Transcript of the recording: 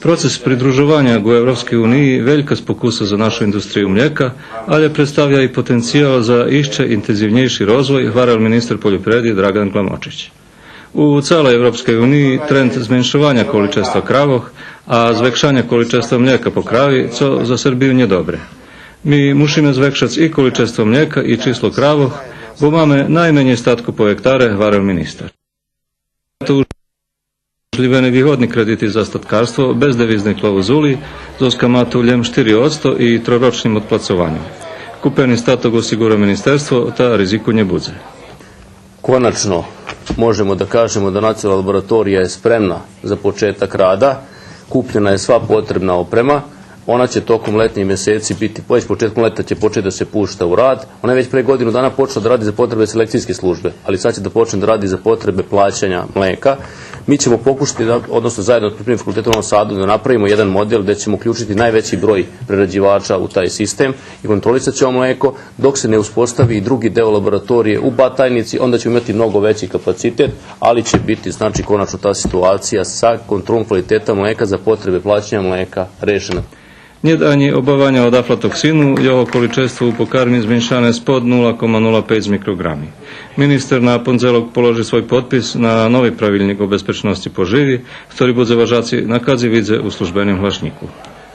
Proces pridružovanja u Europskoj uniji velika spokusa za našu industriju mlijeka, ali predstavlja i potencijal za išće intenzivnejši rozvoj, hvaral ministar poljoprivredi Dragan Glamočić. U celej Europskej unii trend zmenšovanja količestva kravoch, a zwiększania količestva mlijeka po kravi, co za Srbiju nie dobre. Mi musimy zwiększać i količestvo mlijeka i číslo kravoch, bo mamy najmniej statku po hektare, hvaral ministar. To Możliwe nevýhodni kredity za statkarstvo bez deviznej klauzuli z kamatuljem 4% i troročnim odplacovanjem. Kupeni statok osigura ministerstvo, ta riziku nje budze. Konačno možemo da kažemo da nacionalna laboratorija je spremna za početak rada, kupljena je sva potrebna oprema, ona će tokom letnjih mjeseci biti, već početkom leta će početi da se pušta u rad. Ona je već pre godinu dana počela da radi za potrebe selekcijske službe, ali sad će da počne da radi za potrebe plaćanja mleka. Mi ćemo pokušati, da, odnosno zajedno od Pripremnim fakultetom u Novom Sadu, da napravimo jedan model gde ćemo uključiti najveći broj prerađivača u taj sistem i kontrolisat ćemo mleko, dok se ne uspostavi i drugi deo laboratorije u Batajnici, onda ćemo imati mnogo veći kapacitet, ali će biti, znači, konačno ta situacija sa kontrolom kvaliteta mleka za potrebe plaćanja mleka rešena. Nie da ani obawiania od aflatoksynu, jego količestvo u pokarmi zmniejszane spod 0,05 mikrogrami. Minister na pondelok poloży swój podpis na nowy prawilnik o bezpieczności pożywi, który budze ważacy nakazy widzę u służbenym ważniku.